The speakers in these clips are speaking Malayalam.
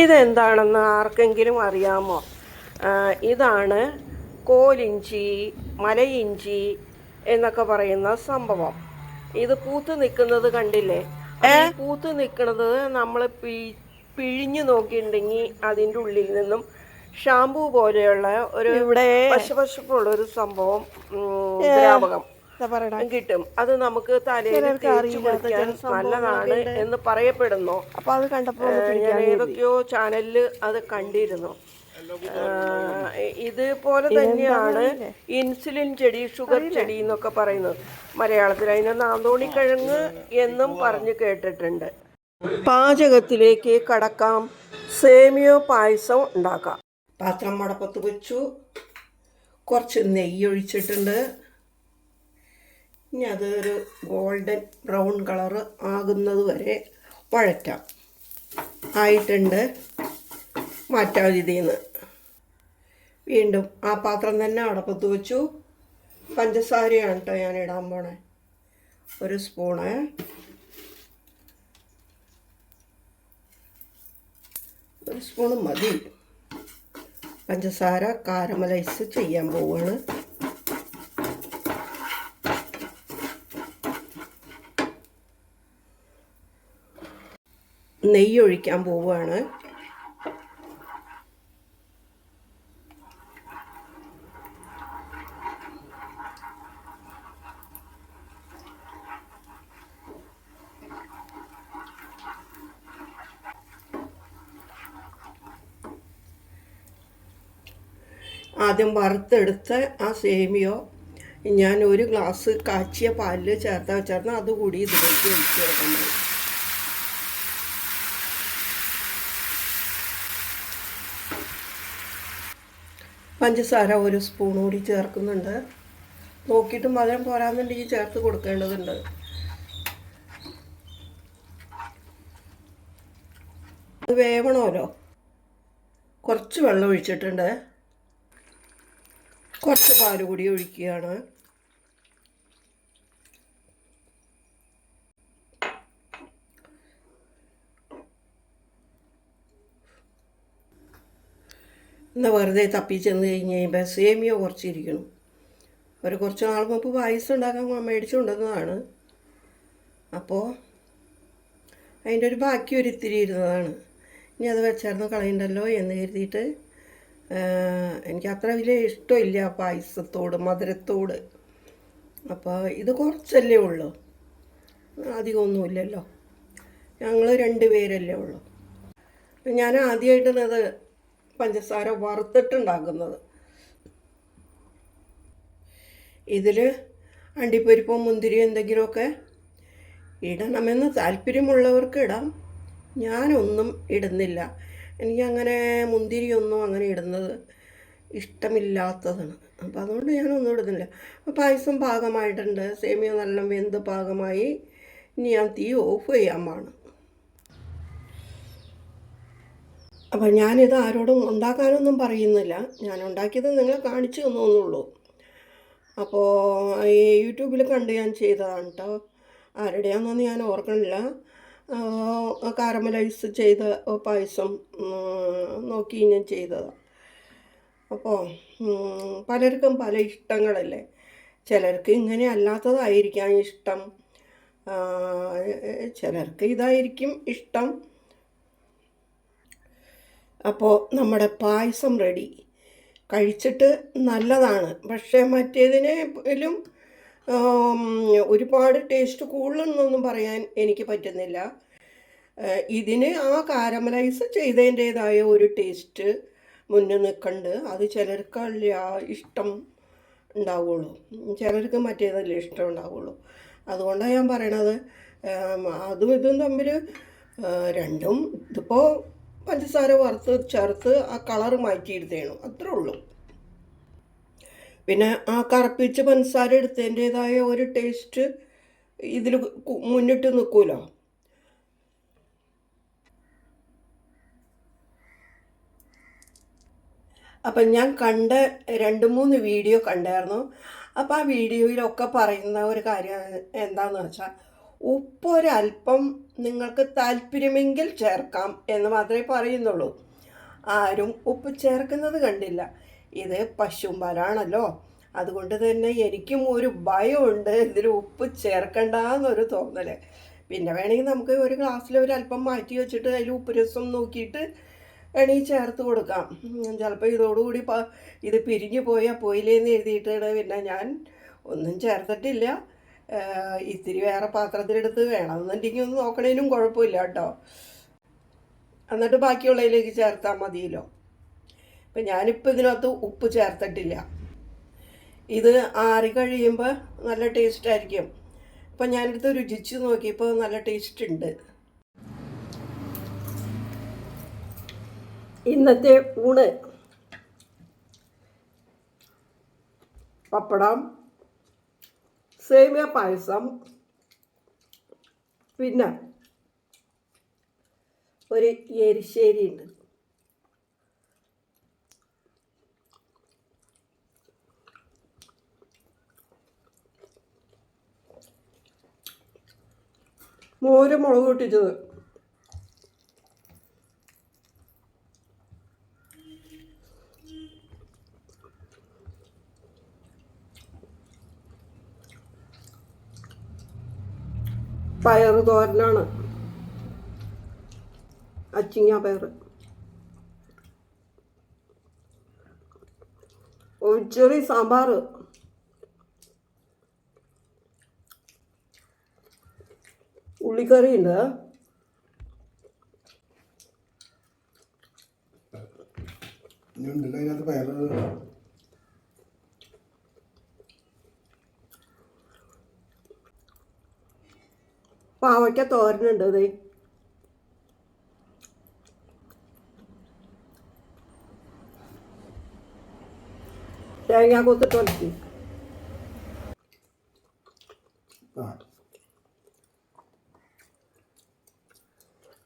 ഇതെന്താണെന്ന് ആർക്കെങ്കിലും അറിയാമോ? ഇതാണ് കോലിഞ്ചി മലയിഞ്ചി എന്നൊക്കെ പറയുന്ന സംഭവം. ഇത് പൂത്ത് നിൽക്കുന്നത് കണ്ടില്ലേ? പൂത്ത് നിൽക്കുന്നത് നമ്മൾ പി പിഴിഞ്ഞു നോക്കിയിട്ടുണ്ടെങ്കിൽ അതിന്റെ ഉള്ളിൽ നിന്നും ഷാമ്പു പോലെയുള്ള ഒരു ഇവിടെ പശുപശുപ്പുള്ള ഒരു സംഭവം ദ്രാവകം. കിട്ടും. അത് നമുക്ക് തലയിൽ തേച്ച് കുളിക്കാൻ നല്ലതാണ് എന്ന് പറയപ്പെടുന്നു. അപ്പൊ അത് കണ്ടപ്പോ ഏഹ് ഞാൻ ഏതൊക്കെയോ ചാനലിൽ അത് കണ്ടിരുന്നു. ഇതുപോലെ തന്നെയാണ് ഇൻസുലിൻ ചെടി ഷുഗർ ചെടി എന്നൊക്കെ പറയുന്നത്. മലയാളത്തിൽ അതിനെ നാന്തോണിക്കിഴങ്ങ് എന്നും പറഞ്ഞു കേട്ടിട്ടുണ്ട്. പാചകത്തിലേക്ക് കടക്കാം. സേമിയോ പായസം ഉണ്ടാക്കാം. പാത്രം മടപ്പത്ത് വെച്ചു. കുറച്ച് നെയ്യ് ഒഴിച്ചിട്ടുണ്ട് ഇനി അതൊരു ഗോൾഡൻ ബ്രൗൺ കളറ് ആകുന്നത് വരെ വഴറ്റാം. ആയിട്ടുണ്ട്. മാറ്റാം വീണ്ടും ആ പാത്രം തന്നെ അടപ്പത്ത് വെച്ചു. പഞ്ചസാരയാണ് കേട്ടോ ഞാൻ ഇടാൻ പോണേ. ഒരു സ്പൂണ്. ഒരു സ്പൂണ് മതി. പഞ്ചസാര കാരമലൈസ് ചെയ്യാൻ പോവുകയാണ് നെയ്യ് ഒഴിക്കാൻ പോവുകയാണ്. ആദ്യം വറുത്തെടുത്ത ആ സേമിയോ ഞാൻ ഒരു ഗ്ലാസ് കാച്ചിയ പാലിൽ ചേർത്ത് വെച്ചിരുന്ന അതുകൂടി ഇതിലേക്ക് ഒഴിച്ചു കൊടുക്കാൻ പോകും പഞ്ചസാര ഒരു സ്പൂൺ കൂടി ചേർക്കുന്നുണ്ട്. നോക്കിയിട്ട് മധുരം പോരാന്നുണ്ടെങ്കിൽ ചേർത്ത് കൊടുക്കേണ്ടതുണ്ട്. അത് വേവണമല്ലോ. കുറച്ച് വെള്ളം ഒഴിച്ചിട്ടുണ്ട്. കുറച്ച് പാൽ കൂടി ഒഴിക്കുകയാണ്. എന്നാൽ വെറുതെ തപ്പി ചെന്ന് കഴിഞ്ഞ് കഴിയുമ്പോൾ സേമിയ കുറച്ചിരിക്കണം ഒരു കുറച്ച് നാൾ മുമ്പ് പായസം ഉണ്ടാക്കാൻ മേടിച്ചു കൊണ്ടുവന്നതാണ് അപ്പോൾ അതിന്റെ ഒരു ബാക്കി ഒരു ഇത്തിരി ഇരുന്നതാണ്. ഇനി അത് വെച്ചായിരുന്നു കളയണ്ടല്ലോ എന്ന് കരുതിയിട്ട് എനിക്ക് അത്ര വലിയ ഇഷ്ടമില്ല പായസത്തോട് മധുരത്തോട്. അപ്പോൾ ഇത് കുറച്ചല്ലേ ഉള്ളൂ. അധികമൊന്നുമില്ലല്ലോ ഞങ്ങൾ രണ്ട് പേരല്ലേ ഉള്ളൂ. ഞാൻ ആദ്യമായിട്ടാണ് അത് പഞ്ചസാര വറുത്തിട്ടുണ്ടാക്കുന്നത്. ഇതിൽ അണ്ടിപ്പരിപ്പോ മുന്തിരി എന്തെങ്കിലുമൊക്കെ ഇടണമെന്ന് താല്പര്യമുള്ളവർക്ക് ഇടാം. ഞാനൊന്നും ഇടുന്നില്ല. എനിക്കങ്ങനെ മുന്തിരിയൊന്നും അങ്ങനെ ഇടുന്നത് ഇഷ്ടമില്ലാത്തതാണ്. അപ്പം അതുകൊണ്ട് ഞാനൊന്നും ഇടുന്നില്ല. അപ്പോൾ പായസം പാകമായിട്ടുണ്ട്. സേമിയ നല്ല വെന്ത് പാകമായി. ഇനി ഞാൻ തീ ഓഫ് ചെയ്യാൻ പാണ് അപ്പം ഞാനിത് ആരോടും ഉണ്ടാക്കാനൊന്നും പറയുന്നില്ല. ഞാൻ ഉണ്ടാക്കിയത് നിങ്ങളെ കാണിച്ചു തന്നുള്ളൂ അപ്പോൾ ഈ യൂട്യൂബിൽ കണ്ട് ഞാൻ ചെയ്തതാണ് കേട്ടോ ആരുടെയാണെന്നൊന്നും ഞാൻ ഓർക്കണില്ല. കാരമലൈസ് ചെയ്ത പായസം നോക്കി ഞാൻ ചെയ്തതാണ് അപ്പോൾ പലർക്കും പല ഇഷ്ടങ്ങളല്ലേ? ചിലർക്ക് ഇങ്ങനെ അല്ലാത്തതായിരിക്കാം ഇഷ്ടം. ചിലർക്ക് ഇതായിരിക്കും ഇഷ്ടം. അപ്പോൾ നമ്മുടെ പായസം റെഡി കഴിച്ചിട്ട് നല്ലതാണ്. പക്ഷേ മറ്റേതിനെലും ഒരുപാട് ടേസ്റ്റ് കൂടുതലെന്നൊന്നും പറയാൻ എനിക്ക് പറ്റുന്നില്ല. ഇതിന് ആ കാരമലൈസ് ചെയ്തതിന്റേതായ ഒരു ടേസ്റ്റ് മുന്നിൽ നിൽക്കുന്നുണ്ട് അത് ചിലർക്കല്ല ഇഷ്ടം ഉണ്ടാവുള്ളൂ. ചിലർക്ക് മറ്റേതല്ലേ ഇഷ്ടം ഉണ്ടാവുള്ളൂ. അതുകൊണ്ടാണ് ഞാൻ പറയണത്. അതും ഇതും തമ്മിൽ രണ്ടും ഇതിപ്പോൾ പഞ്ചസാര വറുത്ത് ചേർത്ത് ആ കളറ് മാറ്റിയെടുത്തേണു അത്രേ ഉള്ളൂ. പിന്നെ ആ കറുപ്പിച്ച് പഞ്ചസാര എടുത്തതിന്റേതായ ഒരു ടേസ്റ്റ് ഇതിൽ മുന്നിട്ട് നിൽക്കുമല്ലോ അപ്പം ഞാൻ കണ്ട രണ്ട് മൂന്ന് വീഡിയോ കണ്ടായിരുന്നു. അപ്പോൾ ആ വീഡിയോയിലൊക്കെ പറയുന്ന ഒരു കാര്യം എന്താണെന്ന് വെച്ചാൽ ഉപ്പ് ഒരല്പം നിങ്ങൾക്ക് താല്പര്യമെങ്കിൽ ചേർക്കാം എന്ന് മാത്രമേ പറയുന്നുള്ളൂ. ആരും ഉപ്പ് ചേർക്കുന്നത് കണ്ടില്ല. ഇത് പശുമ്പാലാണല്ലോ. അതുകൊണ്ട് തന്നെ എനിക്കും ഒരു ഭയമുണ്ട് ഇതിൽ ഉപ്പ് ചേർക്കണ്ടെന്നൊരു തോന്നൽ പിന്നെ വേണമെങ്കിൽ നമുക്ക് ഒരു ഗ്ലാസ്സിൽ ഒരു അല്പം മാറ്റി വെച്ചിട്ട് അതിൽ ഉപ്പ് രസം നോക്കിയിട്ട് വേണമെങ്കിൽ ചേർത്ത് കൊടുക്കാം. ചിലപ്പോൾ ഇതോടുകൂടി ഇത് പിരിഞ്ഞു പോയാൽ പോയില്ലേന്ന് എഴുതിയിട്ടാണ് പിന്നെ ഞാൻ ഒന്നും ചേർത്തിട്ടില്ല. ഇത്തിരി വേറെ പാത്രത്തിലെടുത്ത് വേണമെന്നുണ്ടെങ്കിൽ ഒന്ന് നോക്കണേനും കുഴപ്പമില്ല കേട്ടോ. എന്നിട്ട് ബാക്കിയുള്ളതിലേക്ക് ചേർത്താൽ മതിയല്ലോ. ഇപ്പം ഞാനിപ്പോൾ ഇതിനകത്ത് ഉപ്പ് ചേർത്തിട്ടില്ല. ഇത് ആറി കഴിയുമ്പോൾ നല്ല ടേസ്റ്റ് ആയിരിക്കും. ഇപ്പം ഞാനിത് രുചിച്ച് നോക്കിയപ്പോൾ നല്ല ടേസ്റ്റ് ഉണ്ട്. ഇന്നത്തെ ഊണ്. പപ്പടം. സേമിയ പായസം. പിന്നെ ഒരു എരിശ്ശേരി ഉണ്ട്. മോര് മുളക് പൊട്ടിച്ചത്. പയറ് തോരനാണ്. അച്ചിങ്ങ പയറ്. ഒഴിച്ചെറി സാമ്പാർ. ഉള്ളിക്കറി ഉണ്ട് അതിനകത്ത് പയറ് പാവയ്ക്ക തോരനുണ്ട് ഇത്. തേങ്ങ കൊത്തിട്ട് ഒലക്കി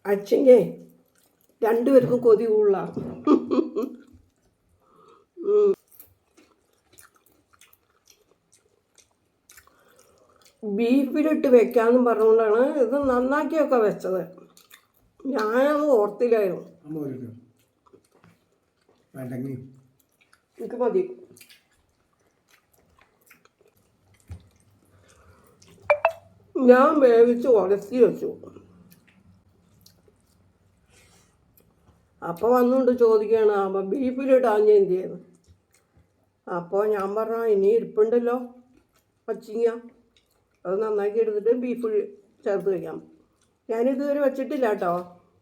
അച്ഛന്റെ രണ്ടുപേർക്കും കൊതി കൂടുതലാണ് ബീഫിലിട്ട് വെക്കാമെന്നും പറഞ്ഞുകൊണ്ടാണ് ഇത് നന്നാക്കിയൊക്കെ വെച്ചത്. ഞാനത് ഓർത്തില്ലായിരുന്നു. എനിക്ക് മതി. ഞാൻ വേവിച്ച് ഉലത്തി വെച്ചു. അപ്പോൾ വന്നുകൊണ്ട് ചോദിക്കുകയാണ് അപ്പം ബീഫിലിട്ടാഞ്ഞ എന്ത് ചെയ്യുന്നു അപ്പോൾ ഞാൻ പറഞ്ഞു ഇനി ഇരിപ്പുണ്ടല്ലോ പച്ചിങ്ങ അത് നന്നാക്കി എടുത്തിട്ട് ബീഫ് ചേർത്ത് വയ്ക്കാം ഞാനിതുവരെ വെച്ചിട്ടില്ല കേട്ടോ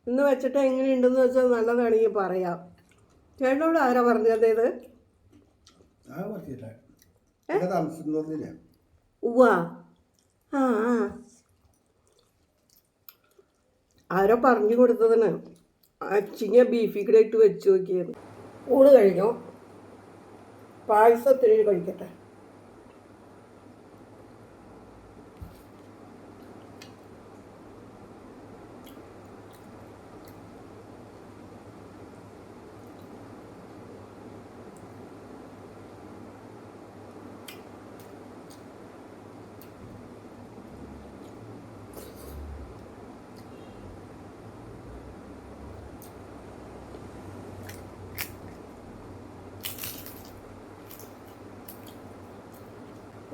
ഇന്ന് വെച്ചിട്ട് എങ്ങനെയുണ്ടെന്ന് വെച്ചാൽ നല്ലതാണെങ്കിൽ പറയാം. ചേട്ടനോട് ആരാ പറഞ്ഞത് ഇത്? ആ ഉവ്വ. ആ ആ. ആരോ പറഞ്ഞു കൊടുത്തതിന് അച്ചിങ്ങ ബീഫി കൂടെ ഇട്ട് വെച്ച് നോക്കിയത് ഊണ് കഴിഞ്ഞോ? പായസത്തിന് കഴിക്കട്ടെ.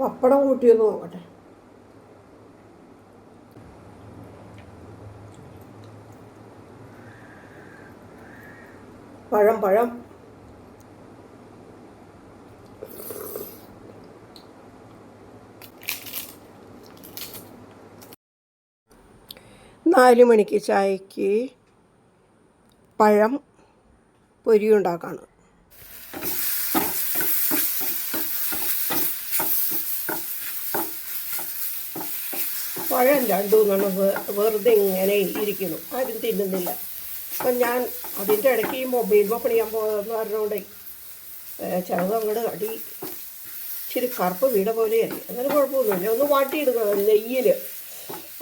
പപ്പടം കൂട്ടിയൊന്ന് നോക്കട്ടെ. പഴം പഴം. നാല് മണിക്ക് ചായക്ക് പഴം പൊരി പഴം രണ്ടു മൂന്നെണ്ണം വെറുതെ ഇങ്ങനെ ഇരിക്കുന്നു. ആരും തിന്നുന്നില്ല. അപ്പം ഞാൻ അതിന്റെ ഇടയ്ക്ക് ഈ മൊബൈൽ പണിയാൻ പോകുന്ന പറഞ്ഞുകൊണ്ട് ചിലത് അങ്ങോട്ട് അടി. ഇച്ചിരി കറുപ്പ് വീട പോലെയല്ല അങ്ങനെ കുഴപ്പമൊന്നുമില്ല. ഒന്ന് വാട്ടിയിടുക നെയ്യിൽ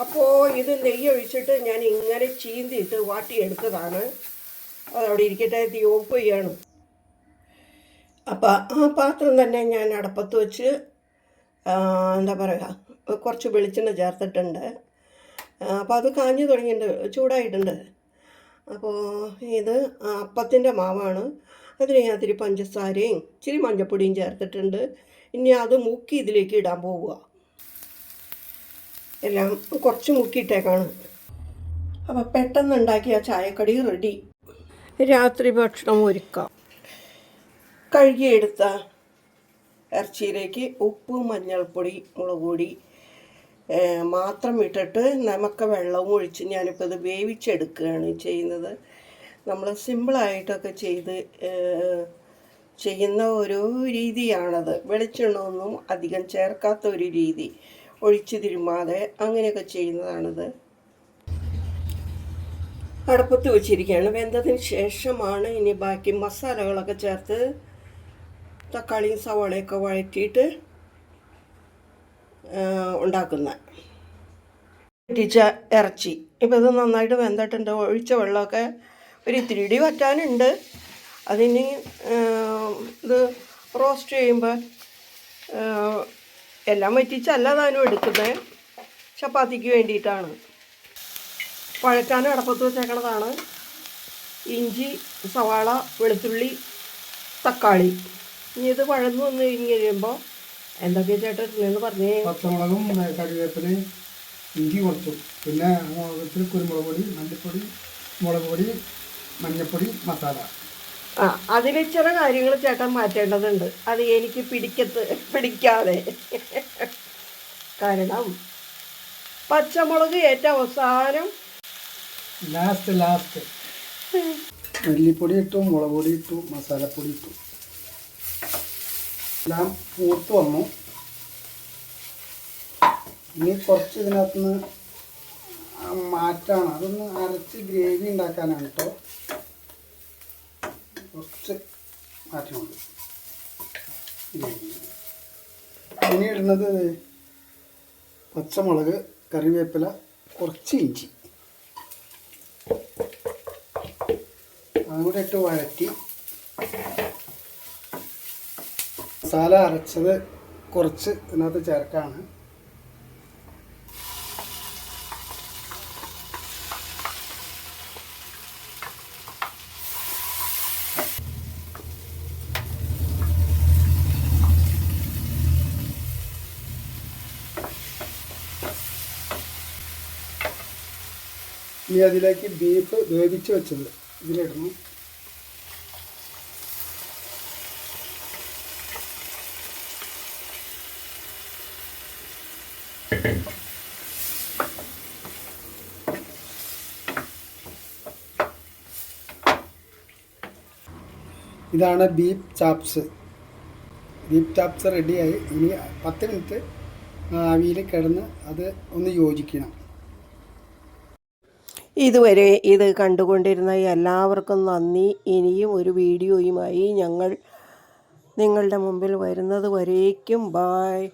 അപ്പോൾ ഇത് നെയ്യ് ഒഴിച്ചിട്ട് ഞാൻ ഇങ്ങനെ ചീന്തിയിട്ട് വാട്ടിയെടുത്തതാണ്. അതവിടെ ഇരിക്കട്ടെ തീ ഓഫ് ചെയ്യണം. അപ്പോൾ ആ പാത്രം തന്നെ ഞാൻ അടപ്പത്ത് വെച്ച് എന്താ പറയുക കുറച്ച് വെളിച്ചെണ്ണ ചേർത്തിട്ടുണ്ട്. അപ്പോൾ അത് കാഞ്ഞു തുടങ്ങിയിട്ടുണ്ട് ചൂടായിട്ടുണ്ട്. അപ്പോൾ ഇത് അപ്പത്തിന്റെ മാവാണ്. അതിന് ഞാൻ ഇത്തിരി പഞ്ചസാരയും ഇച്ചിരി മഞ്ഞപ്പൊടിയും ചേർത്തിട്ടുണ്ട്. ഇനി അത് മുക്കി ഇതിലേക്ക് ഇടാൻ പോവുക. എല്ലാം കുറച്ച് മുക്കിയിട്ടേക്കാണ്. അപ്പോൾ പെട്ടെന്ന് ഉണ്ടാക്കിയ ചായക്കടി റെഡി. രാത്രി ഭക്ഷണം ഒരുക്കാം. കഴുകിയെടുത്ത ഇറച്ചിയിലേക്ക് ഉപ്പ് മഞ്ഞൾപ്പൊടി മുളക് പൊടി മാത്രം ഇട്ടിട്ട് നമുക്ക് വെള്ളവും ഒഴിച്ച് ഞാനിപ്പോൾ ഇത് വേവിച്ചെടുക്കുകയാണ് ചെയ്യുന്നത്. നമ്മൾ സിമ്പിളായിട്ടൊക്കെ ചെയ്ത് ചെയ്യുന്ന ഒരു രീതിയാണത്. വെളിച്ചെണ്ണമൊന്നും അധികം ചേർക്കാത്ത ഒരു രീതി. ഒഴിച്ചു തിരുമാതെ അങ്ങനെയൊക്കെ ചെയ്യുന്നതാണിത്. അടുപ്പത്ത് വെച്ചിരിക്കുകയാണ്. വെന്തതിന് ശേഷമാണ് ഇനി ബാക്കി മസാലകളൊക്കെ ചേർത്ത് തക്കാളിയും സവാളയൊക്കെ വഴറ്റിയിട്ട് ഉണ്ടാക്കുന്ന. ഇട്ടിച്ച ഇറച്ചി. ഇപ്പം ഇത് നന്നായിട്ട് വെന്തിട്ടുണ്ട്. ഒഴിച്ച വെള്ളമൊക്കെ ഒരു ഇത്തിരി ഇടി വറ്റാനുണ്ട്. അതിന് ഇത് റോസ്റ്റ് ചെയ്യുമ്പോൾ എല്ലാം വറ്റിച്ചല്ല താനും എടുക്കുന്നത് ചപ്പാത്തിക്ക് വേണ്ടിയിട്ടാണ്. പഴക്കാൻ അടപ്പത്ത് വെച്ചേക്കണതാണ്. ഇഞ്ചി സവാള വെളുത്തുള്ളി തക്കാളി. ഇനി ഇത് വഴന്നു വന്ന് കഴിഞ്ഞ് കഴിയുമ്പോൾ എന്തൊക്കെയാ ചേട്ടാ ഇട്ടില്ലെന്ന് പറഞ്ഞേ. പച്ചമുളകും കറിവേപ്പിലയും ഇഞ്ചി കുറച്ചും പിന്നെ ഇത്തിരി കുരുമുളക് പൊടി മല്ലിപ്പൊടി മുളക് പൊടി മഞ്ഞൾപ്പൊടി മസാല. ആ അതിൽ ചില കാര്യങ്ങൾ ചേട്ടൻ മാറ്റേണ്ടതുണ്ട്. അത് എനിക്ക് പിടിക്കത്ത് പിടിക്കാതെ. കാരണം പച്ചമുളക് ഏറ്റവും അവസാനം. Last last. മല്ലിപ്പൊടി ഇട്ടു മുളക് പൊടി ഇട്ടു മസാലപ്പൊടി ഇട്ടു. എല്ലാം പൂത്ത് വന്നു. ഇനി കുറച്ച് ഇതിനകത്തുനിന്ന് മാറ്റാണ്. അതൊന്ന് അരച്ച് ഗ്രേവി ഉണ്ടാക്കാനാണ് കേട്ടോ കുറച്ച് മാറ്റമുണ്ട് ഇനി ഇടുന്നത് പച്ചമുളക് കറിവേപ്പില കുറച്ച് ഇഞ്ചി. അതും കൂടെ ഇട്ട് വഴറ്റി മസാല അരച്ചത് കുറച്ച് ഇതിനകത്ത് ചേർക്കാണ്. ഇനി അതിലേക്ക് ബീഫ് വേവിച്ച് വെച്ചത് ഇതിലിടണം. ഇതാണ് ബീഫ് ചാപ്സ്. ബീഫ് ചാപ്സ് റെഡിയായി ഇനി പത്ത് മിനിറ്റ് ആവിയിൽ കിടന്ന് അത് ഒന്ന് യോജിക്കണം. ഇതുവരെ ഇത് കണ്ടുകൊണ്ടിരുന്ന എല്ലാവർക്കും നന്ദി. ഇനിയും ഒരു വീഡിയോയുമായി ഞങ്ങൾ നിങ്ങളുടെ മുമ്പിൽ വരുന്നത് വരേക്കും. ബായ്